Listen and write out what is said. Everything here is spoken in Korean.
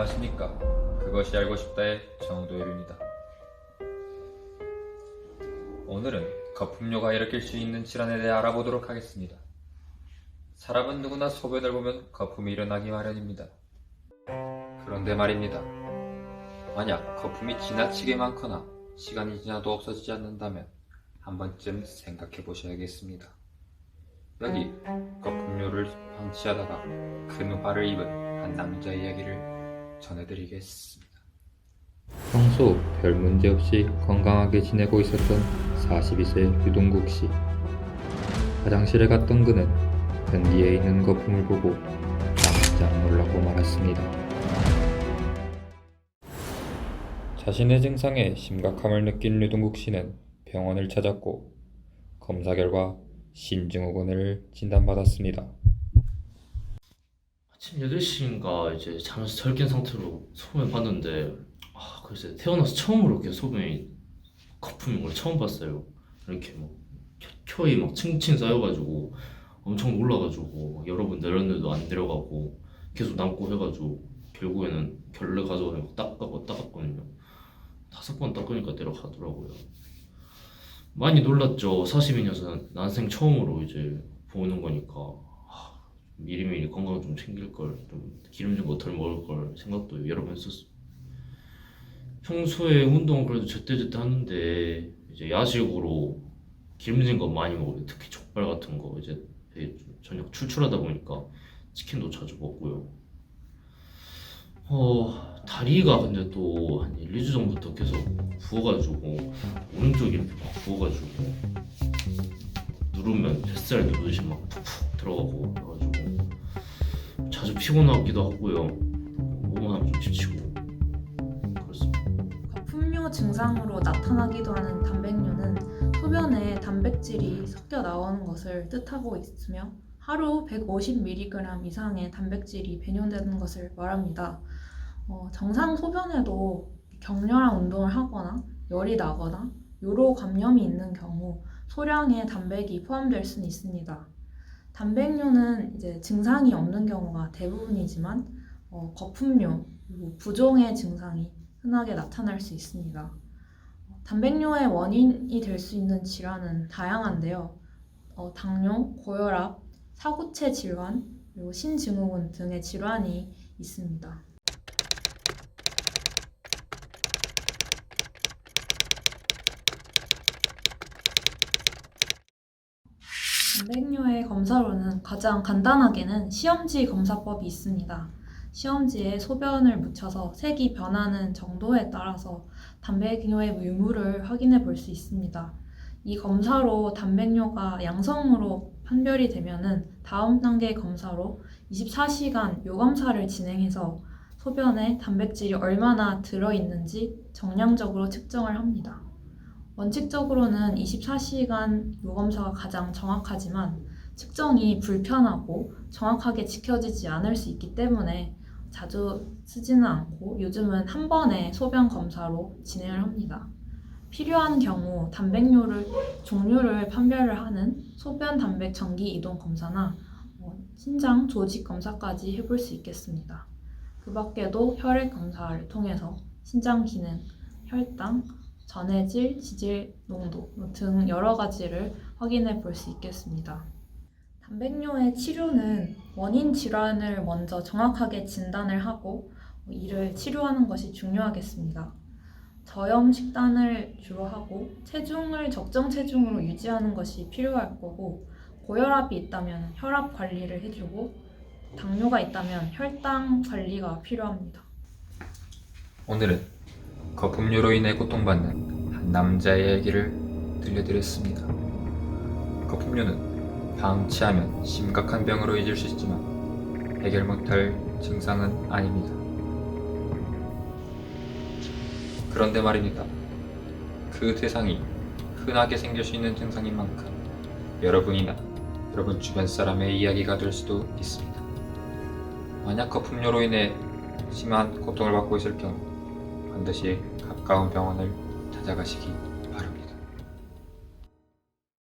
안녕하십니까. 그것이 알고 싶다의 정도일입니다. 오늘은 거품료가 일으킬 수 있는 질환에 대해 알아보도록 하겠습니다. 사람은 누구나 소변을 보면 거품이 일어나기 마련입니다. 그런데 말입니다. 만약 거품이 지나치게 많거나 시간이 지나도 없어지지 않는다면 한 번쯤 생각해 보셔야겠습니다. 여기 거품료를 방치하다가 큰 화를 입은 한 남자 이야기를 전해드리겠습니다. 평소 별 문제 없이 건강하게 지내고 있었던 42세 유동국 씨. 화장실에 갔던 그는 변기에 있는 거품을 보고 깜짝 놀라고 말았습니다. 자신의 증상에 심각함을 느낀 유동국 씨는 병원을 찾았고 검사 결과 신증후군을 진단받았습니다. 아침 8시인가 이제 잠에서 절깬 상태로 소변 봤는데 아 글쎄 태어나서 처음으로 이렇게 소변이 거품인 걸 처음 봤어요. 이렇게 막 켜- 켜이 막 층층 쌓여가지고 엄청 놀라가지고 막 여러 번 내렸는데도 안 내려가고 계속 남고 해가지고 결국에는 결례 가져와서 막 닦아고 닦았거든요. 다섯 번 닦으니까 내려가더라고요. 많이 놀랐죠. 42년 난생 처음으로 이제 보는 거니까 미리미리 건강 좀 챙길 걸, 좀 기름진 거 덜 먹을 걸 생각도 여러 번 했었어. 평소에 운동은 그래도 제때제때 하는데 이제 야식으로 기름진 거 많이 먹어요. 특히 족발 같은 거 이제 저녁 출출하다 보니까 치킨도 자주 먹고요. 어 다리가 근데 또 한 1, 2주 전부터 계속 부어가지고 오른쪽 이렇게 막 부어가지고 누르면 뱃살 누르듯이 막 푹푹 들어가고 그래가지고 자주 피곤하기도 하고요 하면 좀 지치고 거품료 증상으로 나타나기도 하는 단백뇨는 소변에 단백질이 섞여 나오는 것을 뜻하고 있으며 하루 150mg 이상의 단백질이 배뇨되는 것을 말합니다. 어, 정상 소변에도 격렬한 운동을 하거나 열이 나거나 요로 감염이 있는 경우 소량의 단백이 포함될 수는 있습니다. 단백뇨는 이제 증상이 없는 경우가 대부분이지만 어, 거품료 그리고 부종의 증상이 흔하게 나타날 수 있습니다. 단백뇨의 원인이 될 수 있는 질환은 다양한데요. 어, 당뇨, 고혈압, 사구체 질환, 그리고 신증후군 등의 질환이 있습니다. 단백뇨의 검사로는 가장 간단하게는 시험지 검사법이 있습니다. 시험지에 소변을 묻혀서 색이 변하는 정도에 따라서 단백뇨의 유무를 확인해 볼 수 있습니다. 이 검사로 단백뇨가 양성으로 판별이 되면은 다음 단계 검사로 24시간 요검사를 진행해서 소변에 단백질이 얼마나 들어 있는지 정량적으로 측정을 합니다. 원칙적으로는 24시간 요검사가 가장 정확하지만 측정이 불편하고 정확하게 지켜지지 않을 수 있기 때문에 자주 쓰지는 않고 요즘은 한 번에 소변 검사로 진행을 합니다. 필요한 경우 단백뇨를 종류를 판별을 하는 소변 단백 전기 이동 검사나 어, 신장 조직 검사까지 해볼 수 있겠습니다. 그 밖에도 혈액 검사를 통해서 신장 기능, 혈당, 전해질, 지질 농도 등 여러 가지를 확인해 볼 수 있겠습니다. 단백뇨의 치료는 원인 질환을 먼저 정확하게 진단을 하고 이를 치료하는 것이 중요하겠습니다. 저염 식단을 주로 하고 체중을 적정 체중으로 유지하는 것이 필요할 거고 고혈압이 있다면 혈압 관리를 해주고 당뇨가 있다면 혈당 관리가 필요합니다. 오늘은 거품료로 인해 고통받는 한 남자의 얘기를 들려드렸습니다. 거품료는 방치하면 심각한 병으로 이어질 수 있지만 해결 못할 증상은 아닙니다. 그런데 말입니다. 그 대상이 흔하게 생길 수 있는 증상인 만큼 여러분이나 여러분 주변 사람의 이야기가 될 수도 있습니다. 만약 거품료로 인해 심한 고통을 받고 있을 경우 반드시 가까운 병원을 찾아가시기